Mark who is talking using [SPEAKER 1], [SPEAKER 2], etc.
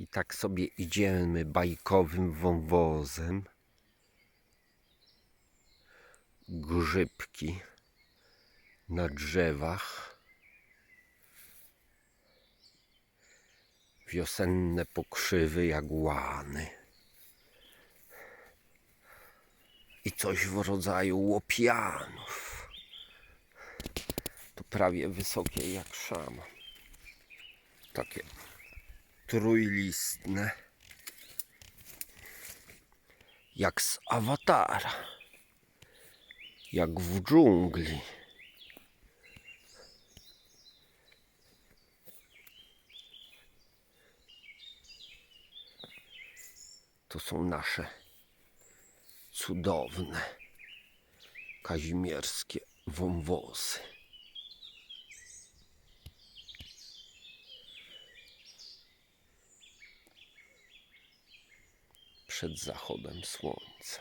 [SPEAKER 1] I tak sobie idziemy bajkowym wąwozem. Grzybki na drzewach. Wiosenne pokrzywy jak łany. I coś w rodzaju łopianów. To prawie wysokie jak szama. Takie trójlistne. Jak z awatara. Jak w dżungli. To są nasze cudowne kazimierskie wąwozy. Przed zachodem słońca.